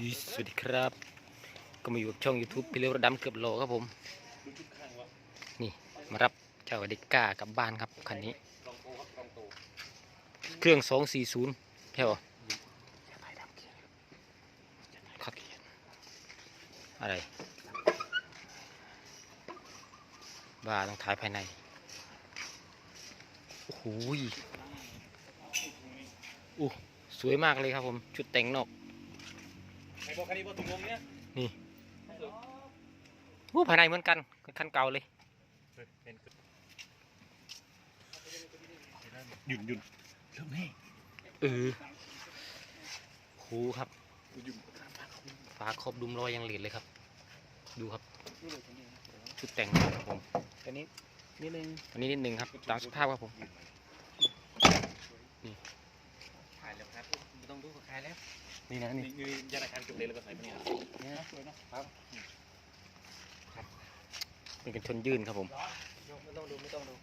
สวัสดีครับ ก็มาอยู่กับช่อง YouTube พี่เลี้ยวรถดำเกือบโลครับผม นี่มารับเจ้าเด็กก้ากลับบ้านครับคันนี้ เครื่อง 240ใช่ป่ะขัดเขียนอะไร บ้าต้องถ่ายภายใน โอ้โหอู้สวยมากเลยครับผม ชุดแต่งนอก ไอ้พวกคันนี้พวกถุงลมเนี่ยโอ้ภายในเหมือนกันคันเก่าเลยหยุ่นหยุ่นเริ่มแน่เออโหครับฝาครอบดุมรอยยังเหรียญเลยครับ ดูครับชุดแต่งครับผมอันนี้นิดนึงอันนี้นิดนึงครับตามสภาพครับผมขายแล้วครับไม่ต้องดูก็ขายแล้ว นี่นะนี่นี่นี่ยานาคารจุกเลยแล้วก็ใส่ไปเนี่ยเนี่ยนะสวยนะครับเป็นกันชนยื่นครับผมไม่ต้องดูไม่ต้องดู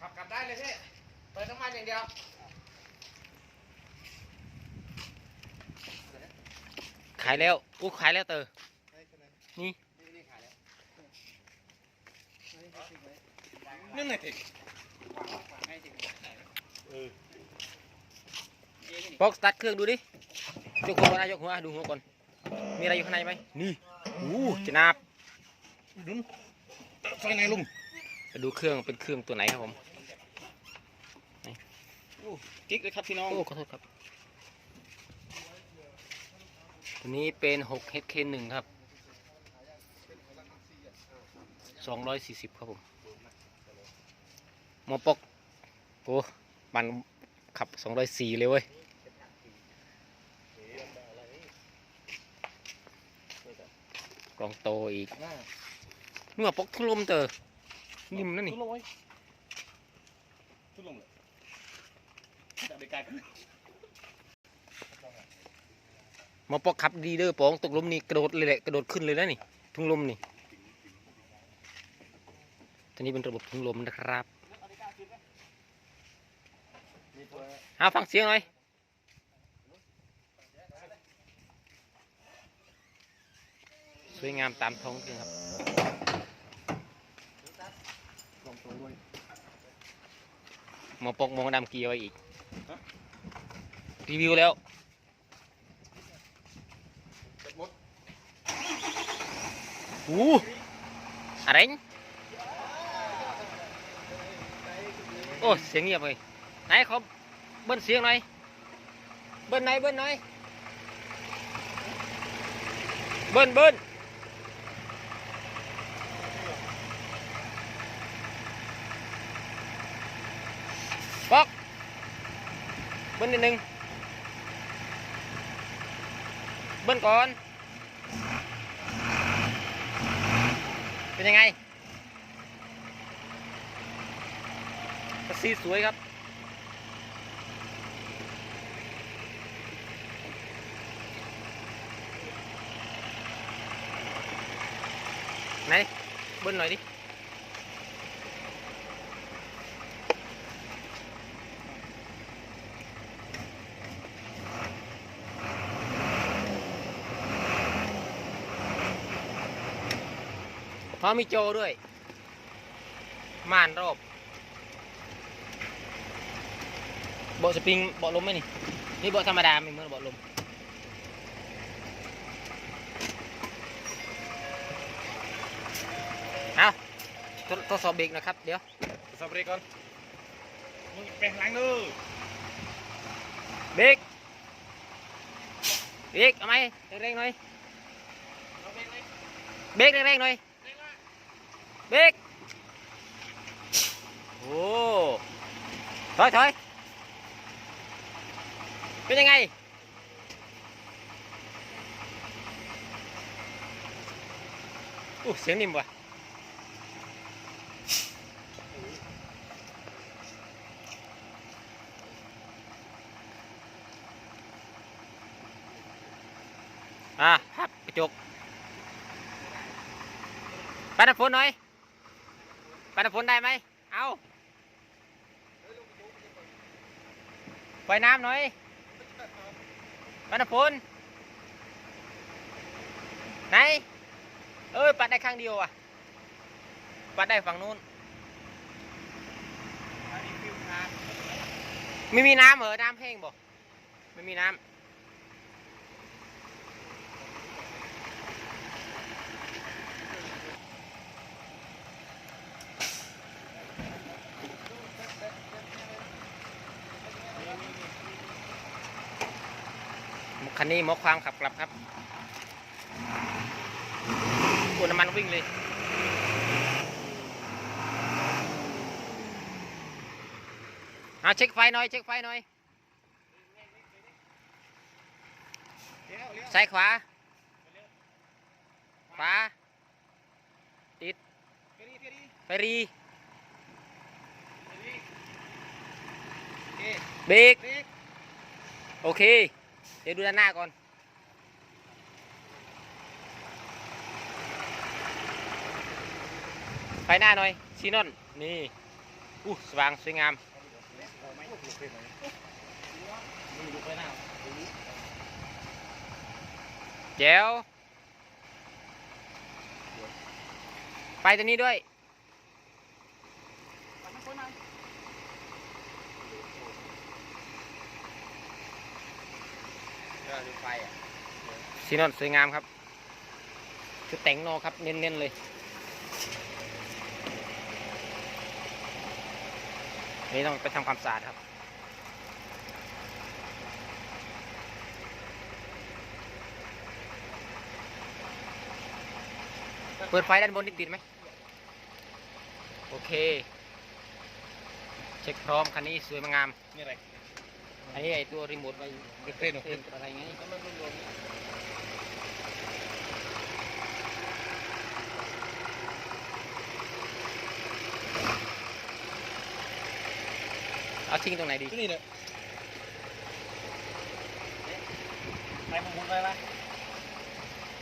ขับกลับได้เลยพี่เปิดน้ำมันอย่างเดียวขายแล้วอู้ขายแล้วเตอนี่นี่ขายแล้วนั่นไงถิให้ถึงเออบอกสตาร์ทเครื่องดูดิ ยกหัวนะยกหัวดูหัวก่อน มีอะไรอยู่ข้างในไหมนี่อู้จะนาบดุนใส่ไหนลุงไปดูเครื่องเป็นเครื่องตัวไหนครับผมกิ๊กเลยครับพี่น้องโอ้ขอโทษครับตัวนี้เป็น6 HK1 ครับ240 ครับผมหมอปกโอ้มันขับ 204 เลยเว้ย กร องโตอีกเมื่อปกทุลมเตอนิ่มนั่นนี่ทุลมไว้ทุลมเลยจับไปไกลกันหมอปอกขับดีเด้อปองตกลมนี่กระโดดเลยแหละกระโดดขึ้นเลยนะนี่ทุ่งลมนี่ตัวนี้เป็นระบบทุ่งลมนะครับเอาฟังเสียงหน่อย สวยงามตามท้องเรื่องครับลองตัวด้วยหมอปอกมองดำเกียร์ไว้อีก รีวิวแล้วอู้อะไรนี่โอ้เสียงเงียบเลยไหนเขาเบิ้ลเสียงหน่อยเบิ้ลไหนอยเบิ้ลหน่อยเบิ้ลเบิ้ลปอก เบิ้ลนิดนึง เบิ้ลก่อน เป็นยังไงกระซีสวยครับไหนเบิ้ลหน่อยดิ พร้อมมีโจด้วย ม่านรอบเบาะสปริงเบาะลมไหมนี่ นี่เบาะธรรมดาไม่เหมือนเบาะลมเอาทดทดสอบเบรกนะครับ เดี๋ยวสอบเบรกก่อนมึงไปหลังเลยเบรกเบรกเอาไหมเร่งๆหน่อยเบรกเร่งๆหน่อย เบรกโอ้ถอยถอยเป็นยัง ปัดน้ำฝนหน่อยปัดน้ำฝนได้ไหม เอาปล่อยน้ำหน่อยปัดน้ำฝนไหน เอ้ย ปัดได้ข้างเดียวอะ ปัดได้ฝั่งนู้นอันนี้ฟิวทางไม่มีน้ำเหรอ น้ำแห้งบ่ไม่มีน้ำ คันนี้หมอความขับกลับครับกวนน้ำมันวิ่งเลย เอาเช็คไฟหน่อย เช็คไฟหน่อยเลี้ยวเลี้ยวซ้ายขวา ขวาเพียดีเพียดีไปรีเพียดีโอเคเบรกโอเค ดี๋ยวดูด้านหน้าก่อนไฟหน้าหน่อยซีนอนนี่อู้สว่างสวยงามเจ้าแจ๋วไปตัวนี้ด้วย ปัดน้ำฝนหน่อย สีนอนสวยงามครับ ชุดแต่งโนครับ เน้นๆเลย นี่ต้องไปทำความสะอาดครับเปิดไฟด้านบนนิดติดไหม โอเค เช็คพร้อม คันนี้สวยงาม นี่อะไร อันนี้ไอตัวรีโมทไว้เต้นหรอเต้นอะไรไงเอาทิ้งตรงไหนดีที่นี่เนี่ยใครมาหมุนไปวะ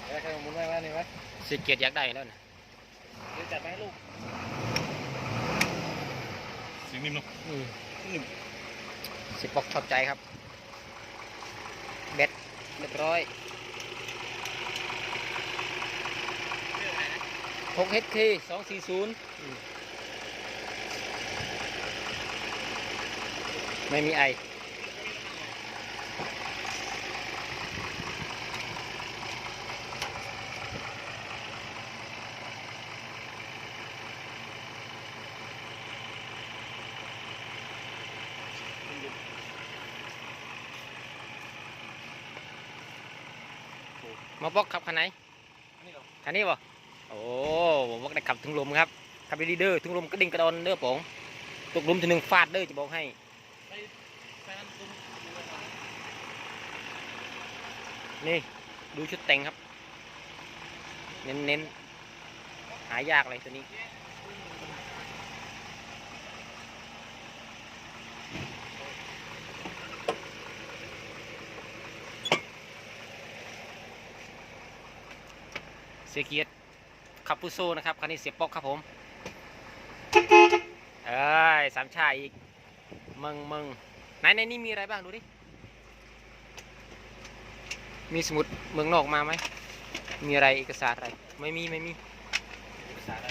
เดี๋ยวใครมาหมุนไปวะนี่ไหมสิเกียรติอยากได้แล้วนะเดี๋ยวจัดไปให้ลูกเสียงนิ่มเนาะอืมนิ่ม สิบปอกชอบใจครับเบ็ดเรียบร้อยหกเฮดคีสองสี่ศูนย์ไม่มีไอ มาบอกขับคันไหนนี่เหรอคันนี้บ่โอ้ผมบอกได้ขับถึงลมครับขับดีเด้อถึงลมกระดิ่งกระดอนเด้อผมตกลมทีหนึ่งฟาดเด้อจะบอกให้นี่ดูชุดแต่งครับ เน้นๆหายากเลยตัวนี้ เสียเกียรติขับปุโซนะครับคันนี้เสียบป๊อกครับผม เอ้ยสามชายอีกมึงมึงไหนในนี่มีอะไรบ้างดูดิ มีสมุดเมืองนอกมาไหม มีอะไรเอกสารอะไร ไม่มีไม่มีภาษาอะไร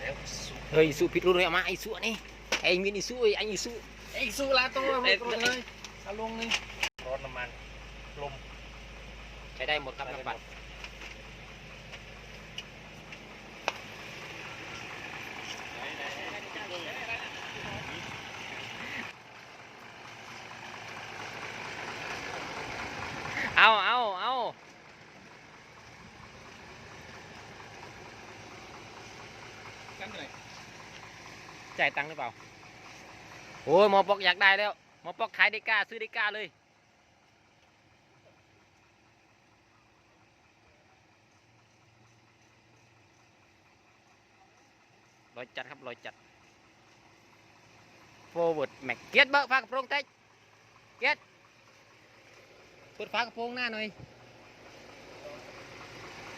แล้วสุเฮ้ยสุผิดรู้เลยเอามาไอ้สุนี่ไอ้มีนไอ้สุไอ้ไอ้สุไอ้สุลาตัวลงเลยเอาลงนี่ร้อนน้ำมันลมใช้ได้หมดครับน้ำปัดเอาเอาเอา กันไหน จ่ายตังค์หรือเปล่า โอ้ยหมอปอกอยากได้แล้วหมอปอกขายได้กล้าซื้อได้กล้าเลยลอยจัดครับลอยจัด forward mac เกียร์เบิกฝากระโปรงเต็กเกียร์เปิดฝากระโปรงหน้าหน่อย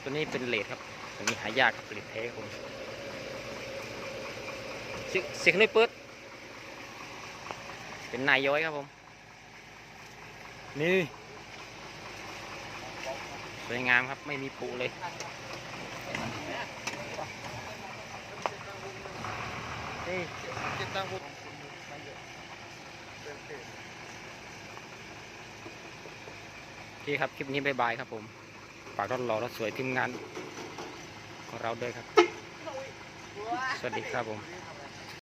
ตัวนี้เป็นเลดครับ ตัวนี้หายากครับเลดแท้ครับผม เสียงเสียงเลยเปิดเป็นนายย้อยครับผม นี่สวยงามครับไม่มีผุเลยเก็บตังค์ผมโอเคครับ คลิปนี้บายบายครับผมฝากรถรอรถสวยทีมงานของเราด้วยครับ สวัสดีครับผมเ